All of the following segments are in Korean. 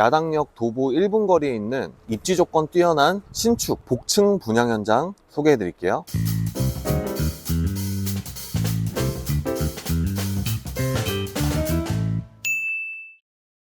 야당역 도보 1분 거리에 있는 입지 조건 뛰어난 신축 복층 분양 현장 소개해 드릴게요.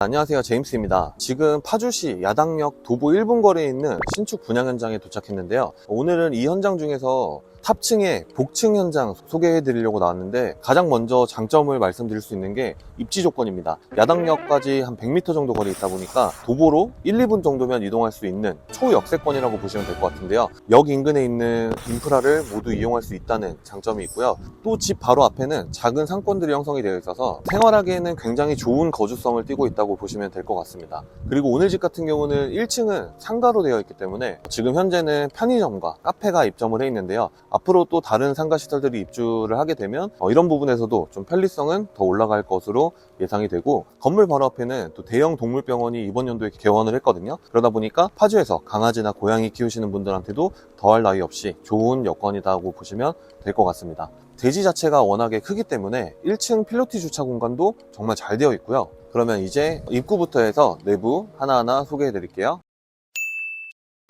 안녕하세요. 제임스입니다. 지금 파주시 야당역 도보 1분 거리에 있는 신축 분양 현장에 도착했는데요. 오늘은 이 현장 중에서 탑층의 복층 현장 소개해 드리려고 나왔는데 가장 먼저 장점을 말씀드릴 수 있는 게 입지 조건입니다. 야당역까지 한 100m 정도 거리 있다 보니까 도보로 1, 2분 정도면 이동할 수 있는 초역세권이라고 보시면 될 것 같은데요. 역 인근에 있는 인프라를 모두 이용할 수 있다는 장점이 있고요. 또 집 바로 앞에는 작은 상권들이 형성이 되어 있어서 생활하기에는 굉장히 좋은 거주성을 띠고 있다고 보시면 될 것 같습니다. 그리고 오늘 집 같은 경우는 1층은 상가로 되어 있기 때문에 지금 현재는 편의점과 카페가 입점을 해 있는데요. 앞으로 또 다른 상가 시설들이 입주를 하게 되면 어, 이런 부분에서도 좀 편리성은 더 올라갈 것으로 예상이 되고 건물 바로 앞에는 또 대형 동물병원이 이번 연도에 개원을 했거든요. 그러다 보니까 파주에서 강아지나 고양이 키우시는 분들한테도 더할 나위 없이 좋은 여건이다고 보시면 될 것 같습니다. 대지 자체가 워낙에 크기 때문에 1층 필로티 주차 공간도 정말 잘 되어 있고요. 그러면 이제 입구부터 해서 내부 하나하나 소개해 드릴게요.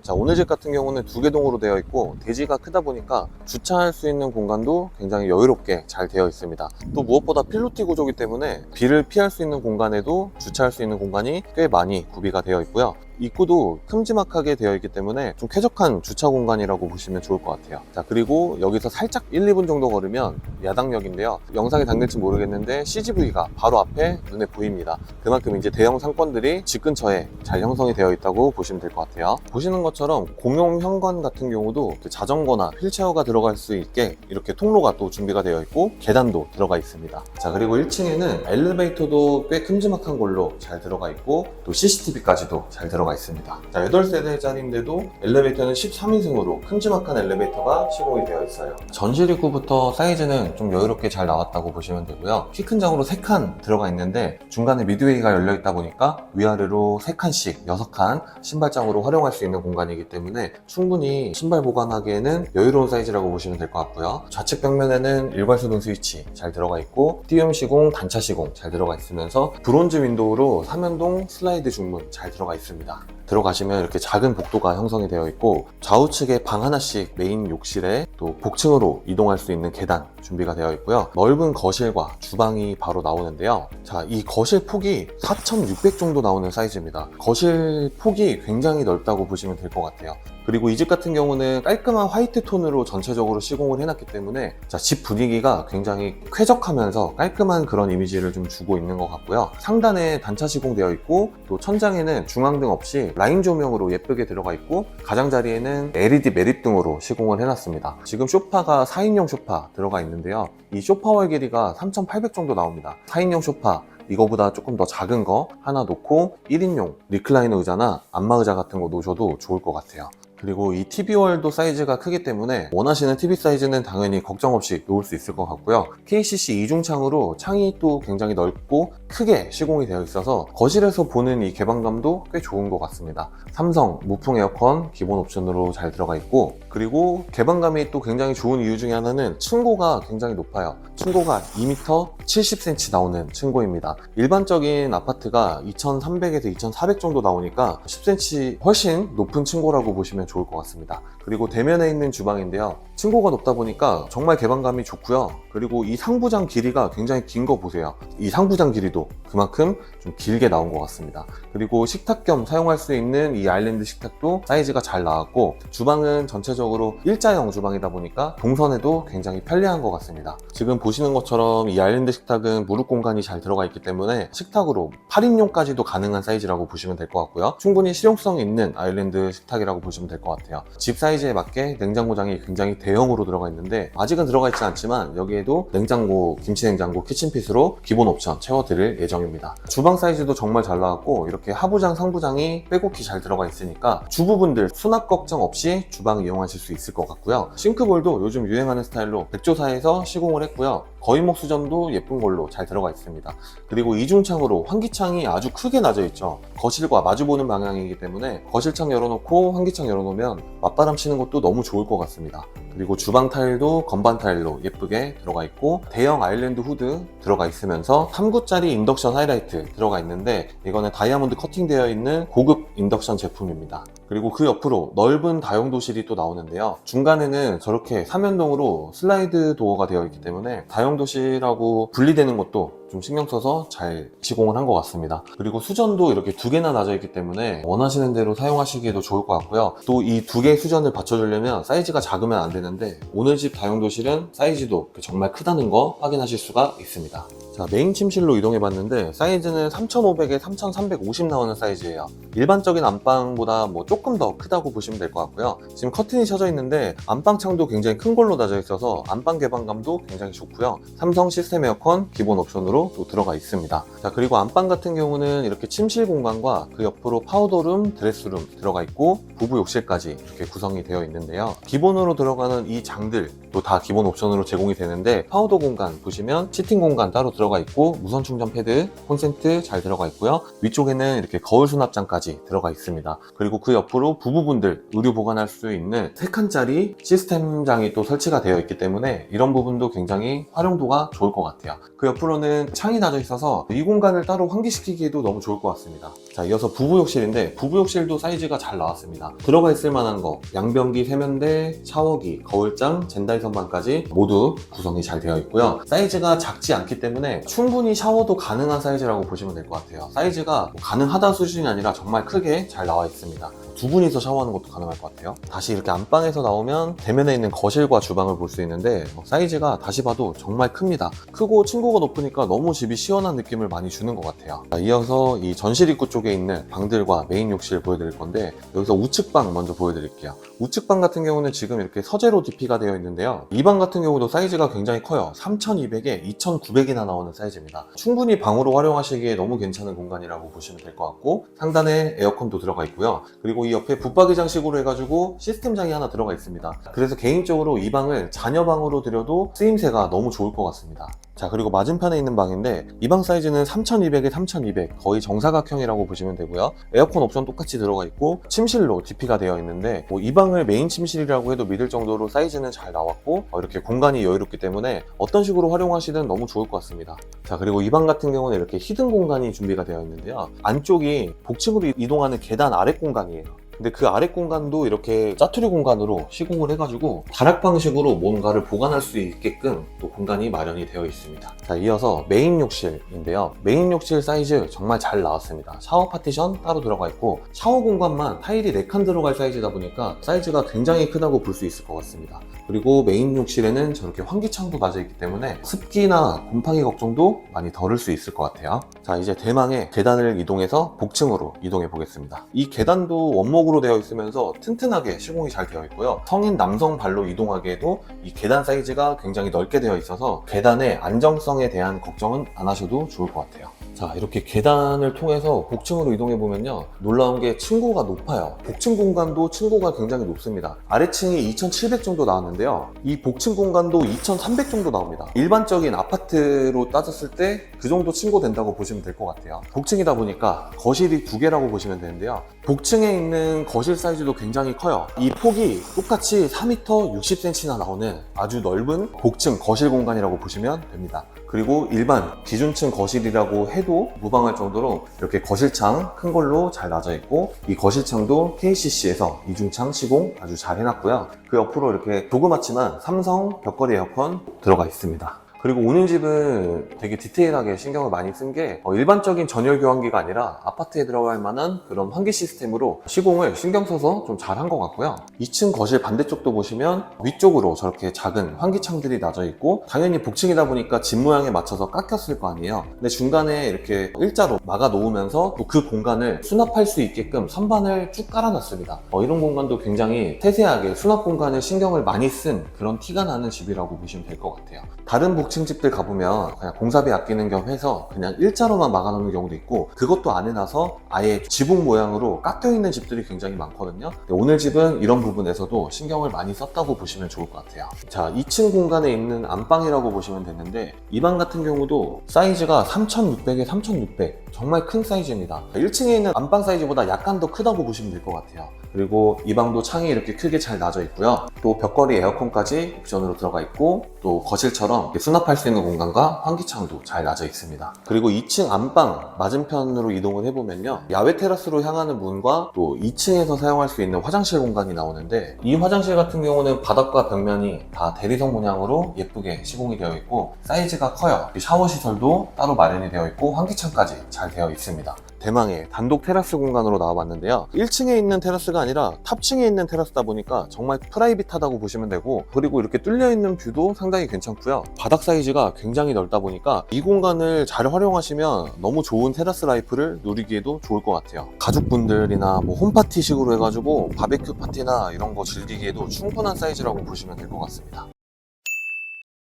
자, 오늘 집 같은 경우는 두 개 동으로 되어 있고 대지가 크다 보니까 주차할 수 있는 공간도 굉장히 여유롭게 잘 되어 있습니다. 또 무엇보다 필로티 구조이기 때문에 비를 피할 수 있는 공간에도 주차할 수 있는 공간이 꽤 많이 구비가 되어 있고요. 입구도 큼지막하게 되어 있기 때문에 좀 쾌적한 주차 공간이라고 보시면 좋을 것 같아요. 자, 그리고 여기서 살짝 1, 2분 정도 걸으면 야당역인데요. 영상에 담길지 모르겠는데 CGV가 바로 앞에 눈에 보입니다. 그만큼 이제 대형 상권들이 집 근처에 잘 형성이 되어 있다고 보시면 될 것 같아요. 보시는 것처럼 공용 현관 같은 경우도 그 자전거나 휠체어가 들어갈 수 있게 이렇게 통로가 또 준비가 되어 있고 계단도 들어가 있습니다. 자, 그리고 1층에는 엘리베이터도 꽤 큼지막한 걸로 잘 들어가 있고 또 CCTV까지도 잘 들어가 있습니다. 자, 8세대짜리인데도 엘리베이터는 13인승으로 큼지막한 엘리베이터가 시공이 되어 있어요. 전실 입구부터 사이즈는 좀 여유롭게 잘 나왔다고 보시면 되고요. 키 큰 장으로 3칸 들어가 있는데 중간에 미드웨이가 열려 있다 보니까 위아래로 3칸씩 6칸 신발장으로 활용할 수 있는 공간이기 때문에 충분히 신발 보관하기에는 여유로운 사이즈라고 보시면 될 것 같고요. 좌측 벽면에는 일괄소등 스위치 잘 들어가 있고 띄움 시공, 단차 시공 잘 들어가 있으면서 브론즈 윈도우로 삼연동 슬라이드 중문 잘 들어가 있습니다. 들어가시면 이렇게 작은 복도가 형성이 되어 있고 좌우측에 방 하나씩 메인 욕실에 또 복층으로 이동할 수 있는 계단 준비가 되어 있고요. 넓은 거실과 주방이 바로 나오는데요. 자, 이 거실 폭이 4,600 정도 나오는 사이즈입니다. 거실 폭이 굉장히 넓다고 보시면 될 것 같아요. 그리고 이 집 같은 경우는 깔끔한 화이트 톤으로 전체적으로 시공을 해놨기 때문에 자, 집 분위기가 굉장히 쾌적하면서 깔끔한 그런 이미지를 좀 주고 있는 것 같고요. 상단에 단차 시공되어 있고 또 천장에는 중앙등 없이 라인 조명으로 예쁘게 들어가 있고 가장자리에는 LED 매립등으로 시공을 해놨습니다. 지금 쇼파가 4인용 쇼파 들어가 있는데요. 이 쇼파월 길이가 3,800 정도 나옵니다. 4인용 쇼파 이거보다 조금 더 작은 거 하나 놓고 1인용 리클라이너 의자나 안마 의자 같은 거 놓으셔도 좋을 것 같아요. 그리고 이 TV월도 사이즈가 크기 때문에 원하시는 TV 사이즈는 당연히 걱정 없이 놓을 수 있을 것 같고요. KCC 이중창으로 창이 또 굉장히 넓고 크게 시공이 되어 있어서 거실에서 보는 이 개방감도 꽤 좋은 것 같습니다. 삼성 무풍 에어컨 기본 옵션으로 잘 들어가 있고 그리고 개방감이 또 굉장히 좋은 이유 중에 하나는 층고가 굉장히 높아요. 층고가 2m 70cm 나오는 층고입니다. 일반적인 아파트가 2300에서 2400 정도 나오니까 10cm 훨씬 높은 층고라고 보시면 좋을 것 같습니다. 그리고 대면에 있는 주방인데요. 층고가 높다 보니까 정말 개방감이 좋고요. 그리고 이 상부장 길이가 굉장히 긴 거 보세요. 이 상부장 길이도 그만큼 좀 길게 나온 것 같습니다. 그리고 식탁 겸 사용할 수 있는 이 아일랜드 식탁도 사이즈가 잘 나왔고 주방은 전체적으로 일자형 주방이다 보니까 동선에도 굉장히 편리한 것 같습니다. 지금 보시는 것처럼 이 아일랜드 식탁은 무릎 공간이 잘 들어가 있기 때문에 식탁으로 8인용까지도 가능한 사이즈라고 보시면 될 것 같고요. 충분히 실용성 있는 아일랜드 식탁이라고 보시면 될 것 같아요. 집 사이즈에 맞게 냉장고장이 굉장히 대 형으로 들어가 있는데 아직은 들어가 있지 않지만 여기에도 냉장고, 김치냉장고, 키친핏으로 기본 옵션 채워드릴 예정입니다. 주방 사이즈도 정말 잘 나왔고 이렇게 하부장, 상부장이 빼곡히 잘 들어가 있으니까 주부분들 수납 걱정 없이 주방 이용하실 수 있을 것 같고요. 싱크볼도 요즘 유행하는 스타일로 백조사에서 시공을 했고요. 거인목 수전도 예쁜 걸로 잘 들어가 있습니다. 그리고 이중창으로 환기창이 아주 크게 나져 있죠. 거실과 마주보는 방향이기 때문에 거실창 열어놓고 환기창 열어놓으면 맞바람 치는 것도 너무 좋을 것 같습니다. 그리고 주방 타일도 건반 타일로 예쁘게 들어가 있고 대형 아일랜드 후드 들어가 있으면서 3구짜리 인덕션 하이라이트 들어가 있는데 이거는 다이아몬드 커팅되어 있는 고급 인덕션 제품입니다. 그리고 그 옆으로 넓은 다용도실이 또 나오는데요. 중간에는 저렇게 삼연동으로 슬라이드 도어가 되어 있기 때문에 다용도실하고 분리되는 것도 좀 신경 써서 잘 시공을 한 것 같습니다. 그리고 수전도 이렇게 두 개나 나져 있기 때문에 원하시는 대로 사용하시기에도 좋을 것 같고요. 또 이 두 개의 수전을 받쳐주려면 사이즈가 작으면 안 되는데 오늘 집 다용도실은 사이즈도 정말 크다는 거 확인하실 수가 있습니다. 자, 메인 침실로 이동해 봤는데 사이즈는 3500에 3350 나오는 사이즈예요. 일반적인 안방보다 뭐 조금 더 크다고 보시면 될 것 같고요. 지금 커튼이 쳐져 있는데 안방 창도 굉장히 큰 걸로 나져 있어서 안방 개방감도 굉장히 좋고요. 삼성 시스템 에어컨 기본 옵션으로 또 들어가 있습니다. 자, 그리고 안방 같은 경우는 이렇게 침실 공간과 그 옆으로 파우더룸, 드레스룸 들어가 있고 부부 욕실까지 이렇게 구성이 되어 있는데요. 기본으로 들어가는 이 장들 또다 기본 옵션으로 제공이 되는데 파우더 공간 보시면 시팅 공간 따로 들어가 있고 무선 충전 패드, 콘센트 잘 들어가 있고요. 위쪽에는 이렇게 거울 수납장까지 들어가 있습니다. 그리고 그 옆으로 부부분들 의류 보관할 수 있는 3칸짜리 시스템장이 또 설치가 되어 있기 때문에 이런 부분도 굉장히 활용도가 좋을 것 같아요. 그 옆으로는 창이 나져 있어서 이 공간을 따로 환기시키기에도 너무 좋을 것 같습니다. 자, 이어서 부부욕실인데 부부욕실도 사이즈가 잘 나왔습니다. 들어가 있을 만한 거 양변기, 세면대, 샤워기, 거울장, 젠다이 선반까지 모두 구성이 잘 되어 있고요. 사이즈가 작지 않기 때문에 충분히 샤워도 가능한 사이즈라고 보시면 될 것 같아요. 사이즈가 뭐 가능하다 수준이 아니라 정말 크게 잘 나와 있습니다. 두 분이서 샤워하는 것도 가능할 것 같아요. 다시 이렇게 안방에서 나오면 대면에 있는 거실과 주방을 볼 수 있는데 어, 사이즈가 다시 봐도 정말 큽니다. 크고 층고가 높으니까 너무 집이 시원한 느낌을 많이 주는 것 같아요. 자, 이어서 이 전실 입구 쪽에 있는 방들과 메인 욕실 보여드릴 건데 여기서 우측 방 먼저 보여드릴게요. 우측 방 같은 경우는 지금 이렇게 서재로 DP가 되어 있는데요. 이 방 같은 경우도 사이즈가 굉장히 커요. 3200에 2900이나 나오는 사이즈입니다. 충분히 방으로 활용하시기에 너무 괜찮은 공간이라고 보시면 될 것 같고 상단에 에어컨도 들어가 있고요. 그리고 이 옆에 붙박이장식으로 해가지고 시스템장이 하나 들어가 있습니다. 그래서 개인적으로 이 방을 자녀방으로 들여도 쓰임새가 너무 좋을 것 같습니다. 자 그리고 맞은편에 있는 방인데 이 방 사이즈는 3200에 3200 거의 정사각형이라고 보시면 되고요. 에어컨 옵션 똑같이 들어가 있고 침실로 DP가 되어 있는데 뭐 이 방을 메인 침실이라고 해도 믿을 정도로 사이즈는 잘 나왔고 어, 이렇게 공간이 여유롭기 때문에 어떤 식으로 활용하시든 너무 좋을 것 같습니다. 자 그리고 이 방 같은 경우는 이렇게 히든 공간이 준비가 되어 있는데요. 안쪽이 복층으로 이동하는 계단 아래 공간이에요 근데 그 아래 공간도 이렇게 짜투리 공간으로 시공을 해가지고 다락 방식으로 뭔가를 보관할 수 있게끔 또 공간이 마련이 되어 있습니다. 자, 이어서 메인 욕실인데요. 메인 욕실 사이즈 정말 잘 나왔습니다. 샤워 파티션 따로 들어가 있고 샤워 공간만 타일이 4칸 들어갈 사이즈다 보니까 사이즈가 굉장히 크다고 볼 수 있을 것 같습니다. 그리고 메인 욕실에는 저렇게 환기창도 낮아 있기 때문에 습기나 곰팡이 걱정도 많이 덜을 수 있을 것 같아요. 자, 이제 대망의 계단을 이동해서 복층으로 이동해 보겠습니다. 이 계단도 원목으로 되어 있으면서 튼튼하게 시공이 잘 되어 있고요. 성인 남성 발로 이동하기에도 이 계단 사이즈가 굉장히 넓게 되어 있어서 계단의 안정성에 대한 걱정은 안 하셔도 좋을 것 같아요. 자, 이렇게 계단을 통해서 복층으로 이동해 보면요. 놀라운 게 층고가 높아요. 복층 공간도 층고가 굉장히 높습니다. 아래층이 2,700 정도 나왔는데요. 이 복층 공간도 2,300 정도 나옵니다. 일반적인 아파트로 따졌을 때 그 정도 층고 된다고 보시면 될 것 같아요. 복층이다 보니까 거실이 두 개라고 보시면 되는데요. 복층에 있는 거실 사이즈도 굉장히 커요. 이 폭이 똑같이 4m 60cm나 나오는 아주 넓은 복층 거실 공간이라고 보시면 됩니다. 그리고 일반 기준층 거실이라고 해도 무방할 정도로 이렇게 거실창 큰 걸로 잘 나져 있고 이 거실창도 KCC에서 이중창 시공 아주 잘 해놨고요. 그 옆으로 이렇게 조그맣지만 삼성 벽걸이 에어컨 들어가 있습니다. 그리고 오는 집은 되게 디테일하게 신경을 많이 쓴 게 일반적인 전열 교환기가 아니라 아파트에 들어갈 만한 그런 환기 시스템으로 시공을 신경 써서 좀 잘한 것 같고요. 2층 거실 반대쪽도 보시면 위쪽으로 저렇게 작은 환기창들이 나져 있고 당연히 복층이다 보니까 집 모양에 맞춰서 깎였을 거 아니에요. 근데 중간에 이렇게 일자로 막아 놓으면서 또그 공간을 수납할 수 있게끔 선반을 쭉 깔아놨습니다. 어, 이런 공간도 굉장히 세세하게 수납 공간에 신경을 많이 쓴 그런 티가 나는 집이라고 보시면 될 것 같아요. 다른 고급층 집들 가보면 그냥 공사비 아끼는 겸 해서 그냥 일자로만 막아놓는 경우도 있고 그것도 안 해놔서 아예 지붕 모양으로 깎여 있는 집들이 굉장히 많거든요. 오늘 집은 이런 부분에서도 신경을 많이 썼다고 보시면 좋을 것 같아요. 자, 2층 공간에 있는 안방이라고 보시면 되는데 이 방 같은 경우도 사이즈가 3600에 3600 정말 큰 사이즈입니다. 1층에 있는 안방 사이즈보다 약간 더 크다고 보시면 될 것 같아요. 그리고 이 방도 창이 이렇게 크게 잘 나져 있고요. 또 벽걸이 에어컨까지 옵션으로 들어가 있고 또 거실처럼 수납할 수 있는 공간과 환기창도 잘 나져 있습니다. 그리고 2층 안방 맞은편으로 이동을 해보면요. 야외 테라스로 향하는 문과 또 2층에서 사용할 수 있는 화장실 공간이 나오는데 이 화장실 같은 경우는 바닥과 벽면이 다 대리석 문양으로 예쁘게 시공이 되어 있고 사이즈가 커요. 샤워 시설도 따로 마련이 되어 있고 환기창까지 잘 되어 있습니다. 대망의 단독 테라스 공간으로 나와봤는데요. 1층에 있는 테라스가 아니라 탑층에 있는 테라스다 보니까 정말 프라이빗하다고 보시면 되고 그리고 이렇게 뚫려 있는 뷰도 상당히 괜찮고요. 바닥 사이즈가 굉장히 넓다 보니까 이 공간을 잘 활용하시면 너무 좋은 테라스 라이프를 누리기에도 좋을 것 같아요. 가족분들이나 뭐 홈파티식으로 해가지고 바베큐 파티나 이런 거 즐기기에도 충분한 사이즈라고 보시면 될 것 같습니다.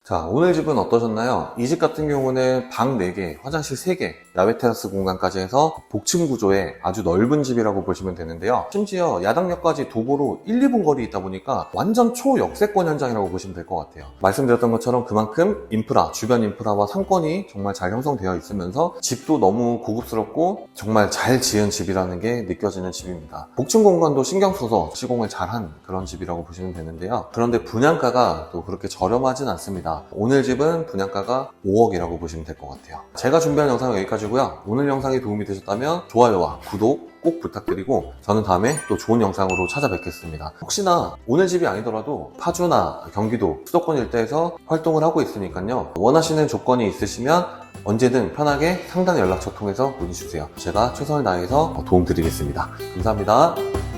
자, 오늘 집은 어떠셨나요? 이 집 같은 경우는 방 4개, 화장실 3개, 야외 테라스 공간까지 해서 복층 구조의 아주 넓은 집이라고 보시면 되는데요. 심지어 야당역까지 도보로 1, 2분 거리 있다 보니까 완전 초역세권 현장이라고 보시면 될 것 같아요. 말씀드렸던 것처럼 그만큼 인프라, 주변 인프라와 상권이 정말 잘 형성되어 있으면서 집도 너무 고급스럽고 정말 잘 지은 집이라는 게 느껴지는 집입니다. 복층 공간도 신경 써서 시공을 잘한 그런 집이라고 보시면 되는데요. 그런데 분양가가 또 그렇게 저렴하진 않습니다. 오늘 집은 분양가가 5억이라고 보시면 될 것 같아요. 제가 준비한 영상은 여기까지고요. 오늘 영상이 도움이 되셨다면 좋아요와 구독 꼭 부탁드리고 저는 다음에 또 좋은 영상으로 찾아뵙겠습니다. 혹시나 오늘 집이 아니더라도 파주나 경기도 수도권 일대에서 활동을 하고 있으니까요. 원하시는 조건이 있으시면 언제든 편하게 상단 연락처 통해서 문의 주세요. 제가 최선을 다해서 도움드리겠습니다. 감사합니다.